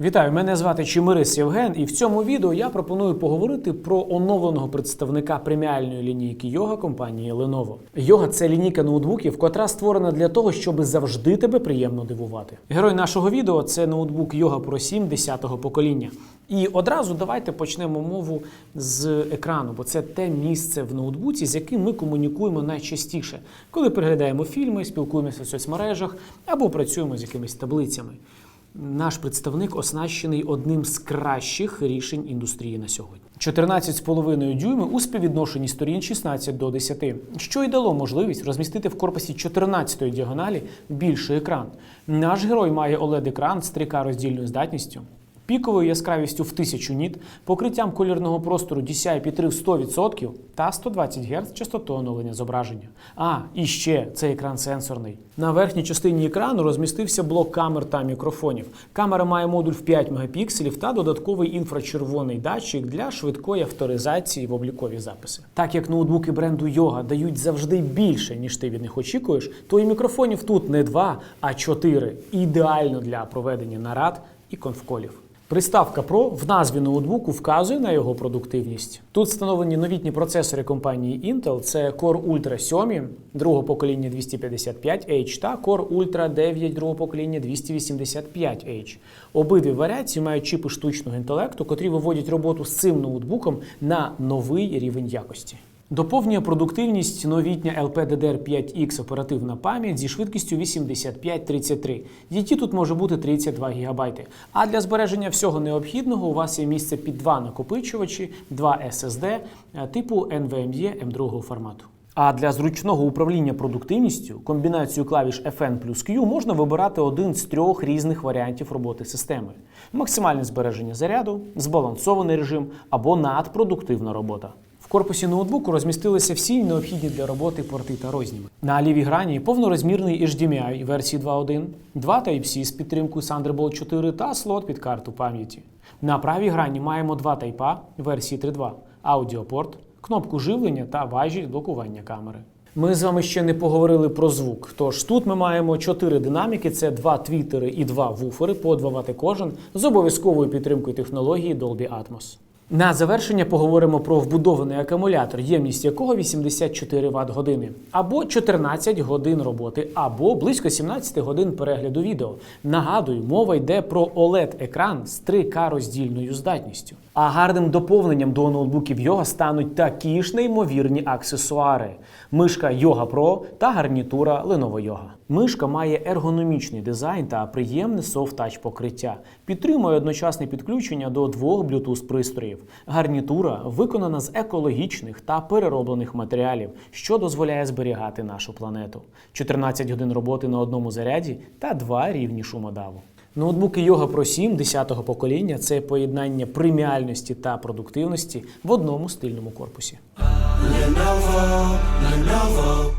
Вітаю, мене звати Чимирис Євген, і в цьому відео я пропоную поговорити про оновленого представника преміальної лінійки Йога компанії Lenovo. Йога це лінійка ноутбуків, котра створена для того, щоб завжди тебе приємно дивувати. Герой нашого відео це ноутбук Yoga Pro 7 10-го покоління. І одразу давайте почнемо мову з екрану, бо це те місце в ноутбуці, з яким ми комунікуємо найчастіше, коли переглядаємо фільми, спілкуємося в соцмережах або працюємо з якимись таблицями. Наш представник оснащений одним з кращих рішень індустрії на сьогодні. 14,5 дюйми у співвідношенні сторін 16 до 10, що й дало можливість розмістити в корпусі 14-ї діагоналі більший екран. Наш герой має OLED-екран з 3К роздільною здатністю, піковою яскравістю в 1000 ніт, покриттям колірного простору DCI-P3 в 100% та 120 Гц частоту оновлення зображення. А, і ще цей екран сенсорний. На верхній частині екрану розмістився блок камер та мікрофонів. Камера має модуль в 5 мегапікселів та додатковий інфрачервоний датчик для швидкої авторизації в облікові записи. Так як ноутбуки бренду Yoga дають завжди більше, ніж ти від них очікуєш, то і мікрофонів тут не два, а чотири. Ідеально для проведення нарад і конфколів. Приставка Pro в назві ноутбуку вказує на його продуктивність. Тут встановлені новітні процесори компанії Intel. Це Core Ultra 7 другого покоління 255H та Core Ultra 9 другого покоління 285H. Обидві варіації мають чіпи штучного інтелекту, котрі виводять роботу з цим ноутбуком на новий рівень якості. Доповнює продуктивність новітня LPDDR5X оперативна пам'ять зі швидкістю 8533. Її тут може бути 32 ГБ. А для збереження всього необхідного у вас є місце під два накопичувачі, два SSD е, типу NVMe M2 формату. А для зручного управління продуктивністю комбінацію клавіш FN плюс Q можна вибирати один з трьох різних варіантів роботи системи: максимальне збереження заряду, збалансований режим або надпродуктивна робота. Корпусі ноутбуку розмістилися всі необхідні для роботи порти та розніми. На лівій грані повнорозмірний HDMI версії 2.1, два Type-C з підтримкою Thunderbolt 4 та слот під карту пам'яті. На правій грані маємо два Type-A версії 3.2, аудіопорт, кнопку живлення та важіль блокування камери. Ми з вами ще не поговорили про звук. Тож тут ми маємо чотири динаміки: це два твітери і два вуфери по 2 Вт кожен з обов'язковою підтримкою технології Dolby Atmos. На завершення поговоримо про вбудований акумулятор, ємність якого 84 Вт години, або 14 годин роботи, або близько 17 годин перегляду відео. Нагадую, мова йде про OLED-екран з 3К роздільною здатністю. А гарним доповненням до ноутбуків Yoga стануть такі ж неймовірні аксесуари: мишка Yoga Pro та гарнітура Lenovo Yoga. Мишка має ергономічний дизайн та приємне софт-тач покриття. Підтримує одночасне підключення до двох Bluetooth пристроїв. Гарнітура виконана з екологічних та перероблених матеріалів, що дозволяє зберігати нашу планету. 14 годин роботи на одному заряді та два рівні шумодаву. Ноутбуки Yoga Pro 7 10-го покоління це поєднання преміальності та продуктивності в одному стильному корпусі. Lenovo, Lenovo.